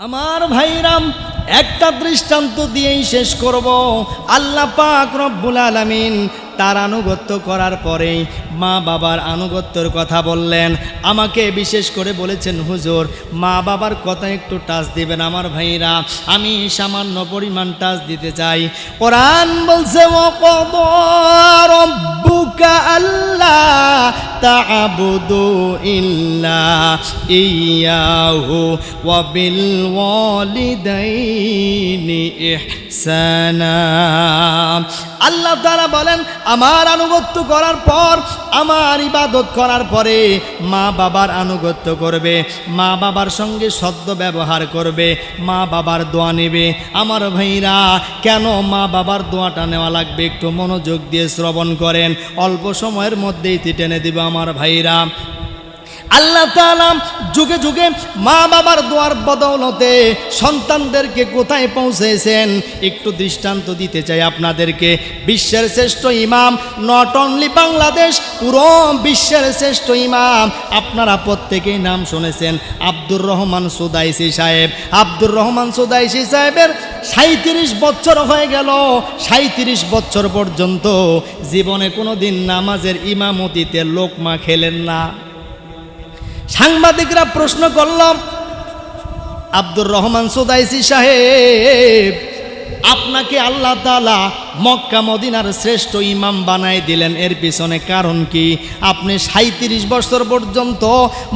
আমার ভাইরাম একটা দৃষ্টান্ত দিয়েই শেষ করব। আল্লাহ পাক রব্বুল আলামিন তার আনুগত্য করার পরেই মা বাবার আনুগত্যর কথা বললেন। আমাকে বিশেষ করে বলেছেন, হুজুর, মা বাবার কথা একটু টাচ দিবেন আমার ভাইরা। আমি সামান্য পরিমাণ টাচ দিতে চাই। কোরআন বলছে আল্লাহ তা'বুদু ইল্লা আল্লাহ তাআলা বলেন আমার আনুগত্য করার পর, আমার ইবাদত করার পরে মা বাবার আনুগত্য করবে, মা বাবার সঙ্গে সদ্য ব্যবহার করবে, মা বাবার দোয়া নেবে। আমার ভাইরা, কেন মা বাবার দোয়াটা নেওয়া লাগবে? একটু মনোযোগ দিয়ে শ্রবণ করেন। অল্প সময়ের মধ্যেই টেনে দিবে আমার ভাইরা। আল্লাহ তাআলা যুগে যুগে মা বাবার দোয়ার বদৌলতে সন্তানদেরকে কোথায় পৌঁছেছেন? একটু দৃষ্টান্ত দিতে চাই আপনাদেরকে। বিশ্বের শ্রেষ্ঠ ইমাম নট অনলি বাংলাদেশ, পুরো বিশ্বের শ্রেষ্ঠ ইমাম। আপনারা প্রত্যেকেই নাম শুনেছেন, আব্দুর রহমান সুদাইসি সাহেব। আব্দুর রহমান সুদাইসি সাহেবের সাঁত্রিশ বছর হয়ে গেল। সাঁত্রিশ বছর পর্যন্ত জীবনে কোনো দিন নামাজের ইমামতিতে লোকমা খেলেন না। সাংবাদিকরা প্রশ্ন করলাম আব্দুর রহমান সুদাইসি সাহেব আপনাকে আল্লাহ তালা মক্কা, মদিনার শ্রেষ্ঠ ইমাম বানাই দিলেন। এর পিছনে কারণ কি? আপনি সাঁত্রিশ বছর পর্যন্ত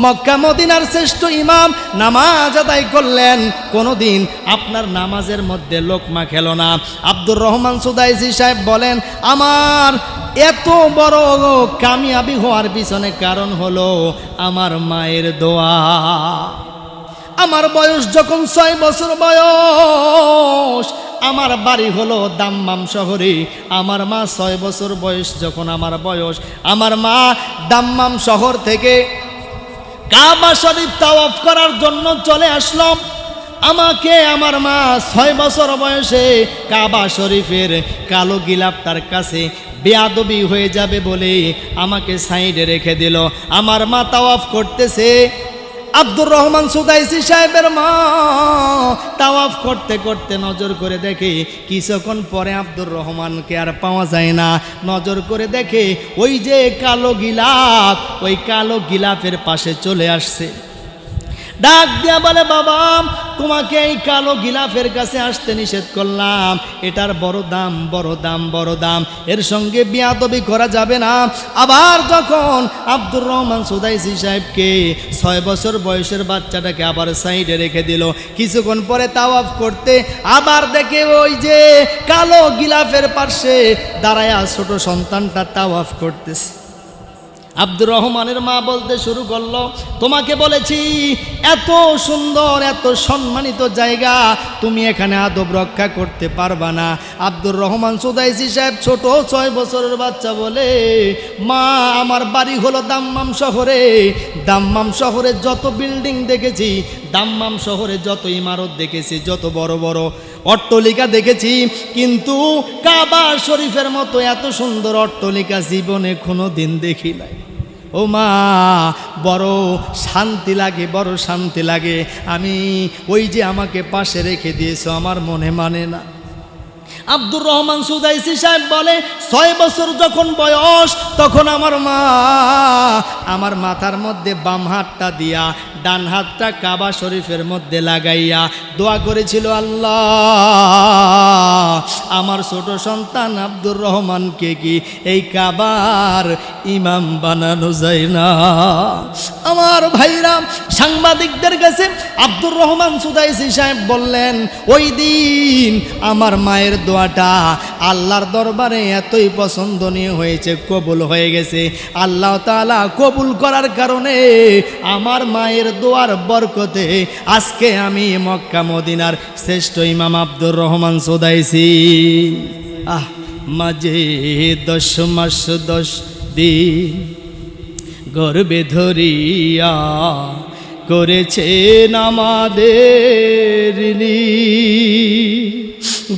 মক্কা, মদিনার শ্রেষ্ঠ ইমাম নামাজ আদায় করলেন। কোনোদিন আপনার নামাজের মধ্যে লোকমা খেল না। আব্দুর রহমান সুদাইসি সাহেব বলেন, আমার এত বড় কামিয়াবি হওয়ার পিছনে কারণ হলো আমার মায়ের দোয়া। আমার বয়স যখন ছয় বছর বয়স আমার বাড়ি হলো দাম্মাম শহরে। আমার মা ছয় বছর বয়স যখন আমার বয়স। আমার মা দাম্মাম শহর থেকে কাবা শরীফ তাওয়াফ করার জন্য চলে আসলাম। আমাকে আমার মা ছয় বছর বয়সে কাবা শরীফের কালো গিলাপ তার কাছে বেয়াদবি হয়ে যাবে বলে আমাকে সাইডে রেখে দিল। আমার মা তাওয়াফ করতেছে। আব্দুর রহমান সুদাইসি সাহেবের মা। তাওয়াফ করতে করতে নজর করে দেখে কিছুক্ষণ পরে আব্দুর রহমানকে আর পাওয়া যায় না। নজর করে দেখে ওই যে কালো গিলাপ ওই কালো গিলাপের পাশে চলে আসছে। ডাক দিয়া বলে, বাবা তোমাকে এই কালো গিলাফের কাছে আসতে নিষেধ করলাম। এটার বড় দাম বড় দাম বড় দাম। এর সঙ্গে বিয়াদবি করা যাবে না। আবার যখন আব্দুর রহমান সুদাইসি সাহেবকে ছয় বছর বয়সের বাচ্চাটাকে আবার সাইডে রেখে দিল, কিছুক্ষণ পরে তাও তাওয়াফ করতে আবার দেখে ওই যে কালো গিলাফের পাশে দাঁড়ায়া ছোট সন্তানটা তাও তাওয়াফ করতেছে। আব্দুর রহমানের মা বলতে শুরু করল, তোমাকে বলেছি, এত সুন্দর, এত সম্মানিত জায়গা তুমি এখানে আদব রক্ষা করতে পারবা না। আব্দুর রহমান সুদাইসি সাহেব ছোট ছয় বছরের বাচ্চা বলে, মা, আমার বাড়ি হলো দাম্মাম শহরে। দাম্মাম শহরে যত বিল্ডিং দেখেছি, দাম্মাম শহরে যত ইমারত দেখেছি, যত বড় বড় অট্টলিকা দেখেছি, কিন্তু কাবা শরীফের মতো এত সুন্দর অট্টলিকা জীবনে কোনো দিন দেখি নাই। ও মা, বড় শান্তি লাগে, বড় শান্তি লাগে। আমি ওই যে আমাকে পাশে রেখে দিয়েছ, আমার মনে মানে না। আব্দুর রহমান সুদাইসি সাহেব বলে, ছয় বছর যখন বয়স, তখন আমার মা, আমার মাথার মধ্যে বাম হাতটা দিয়া ডান হাতটা কাবা শরীফের মধ্যে লাগাইয়া দোয়া করেছিল, আল্লাহ, আমার ছোট সন্তান আব্দুর রহমানকে কি এই কাবার ইমাম বানানো যায় না? আমার ভাইরা, সাংবাদিকদের কাছে আব্দুর রহমান সুদাইসি সাহেব বললেন, ওই দিন আমার মায়ের দোয়াটা আল্লাহর দরবারে এতই পছন্দনীয় হয়েছে, কবুল হয়ে গেছে। আল্লাহ তাআলা কবুল করার কারণে আমার মায়ের দোয়ার বরকতে আজকে আমি মক্কা, মদিনার শ্রেষ্ঠ ইমাম আব্দুর রহমান সোদাইছি। আহ, মাঝে দশ মাস, দশ দিন গর্বে ধরিয়া করেছেন আমাদের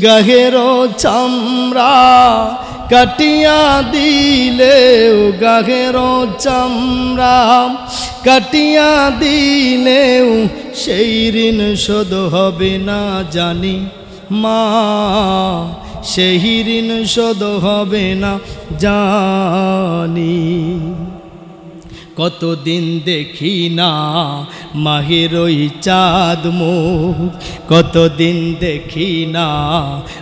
গাহের চামড়া কাটিয়া দিলেও গাহের চামড়া কাটিয়া দিলেও সেই ঋণ শোধ হবে না জানি মা, সেই ঋণ শোধ হবে না জানি। কতদিন দেখি না মাহের ওই চাঁদ মুখ। কতদিন দেখি না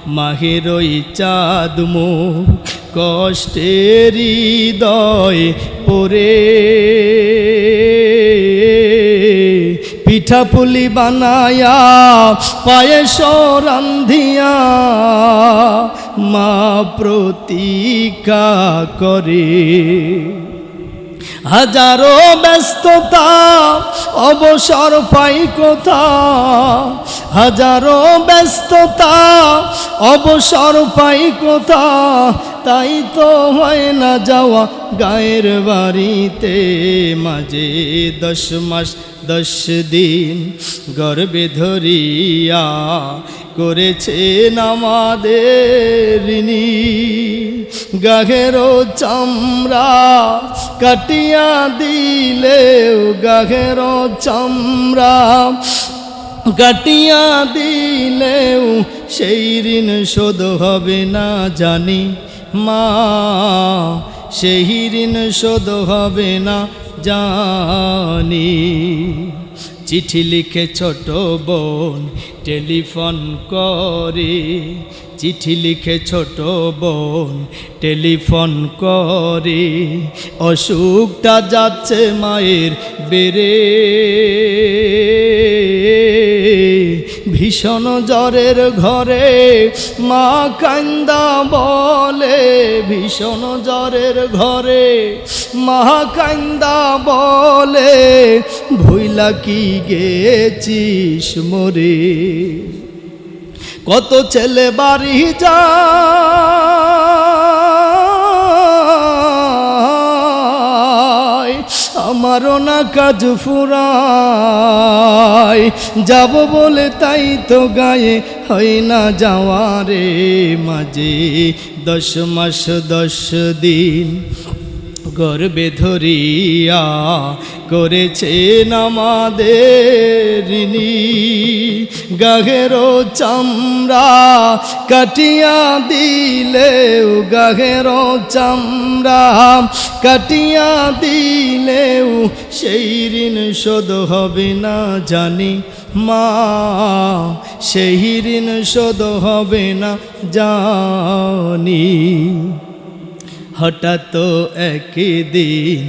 মাহের ওই চাঁদ মুখ। কষ্টের হৃদয় পরে। পিঠা পুলি বানায়া পায়েস রান্ধিয়া মা প্রতীকা করে। হাজারো ব্যস্ততা, অবসর পাই কোথা হাজারো ব্যস্ততা, অবসর পাই কোথা তাই তো হয় না যাওয়া গায়ের বাড়িতে মাঝে দশ মাস দশ দিন গর্বে ধরিয়া করেছেন আমাদের ঋণী গাঘেরও চামড়া কাটিয়া দিলেও গাঘেরও চামড়া কাটিয়া দিলেও সেই ঋণ শোধ হবে না জানি মা। সেই ঋণ শোধ হবে না জানি। চিঠি লিখে ছোট বোন টেলিফোন করে। চিঠি লিখে ছোট বোন টেলিফোন করে। অসুখটা যাচ্ছে মায়ের বেড়ে। ভীষণ জ্বরের ঘরে মা কান্দা বলে, ভীষণ জ্বরের ঘরে মা বলে, ভুইলা কি গেছিস মরে? কত ছেলে বাড়ি যায় আমারও না কাজ ফুরায়, যাব বলে তাই তো গায়ে হয় না যাওয়া রে মাঝে। দশ মাস দশ দিন গর্বে ধরিয়া করেছেন আমাদের ঋণী। গাঘেরও চামড়া কাটিয়া দিলেও গাঘেরও চামড়া কাটিয়া দিলেও সেই ঋণ শোধ হবে না জানি মা। সেই ঋণ শোধ হবে না জানি। হঠাৎ একদিন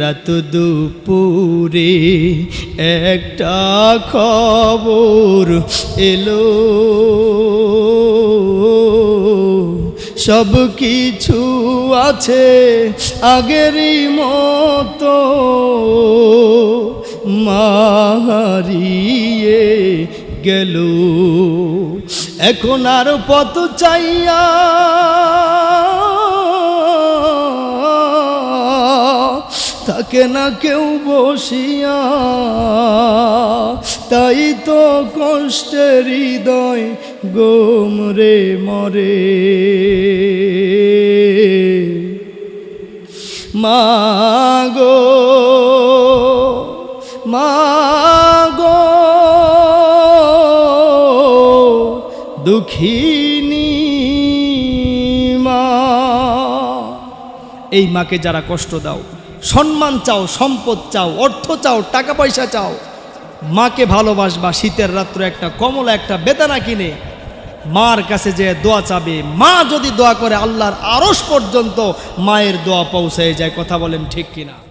রাত দুপুরে একটা খবর এলো। সব কিছু আছে আগেরই মতো মারিয়ে গেল। এখন আর পথ চাইয়া থাকে না কেউ বসিয়া, তাই তো কষ্টের হৃদয় গোমরে মরে। মাগো মাগো, দুঃখিনী মা, এই মাকে যারা কষ্ট দাও। সম্মান চাও, সম্পদ চাও, অর্থ চাও, টাকা পয়সা চাও। মাকে ভালোবাসবা, শীতের রাত্র একটা কমলা, একটা বেদানা কিনে। মার কাছে যে দোয়া চাবে, মা যদি দোয়া করে, আল্লাহর আরস পর্যন্ত মায়ের দোয়া পৌঁছে যায়, কথা বলেন ঠিক কিনা?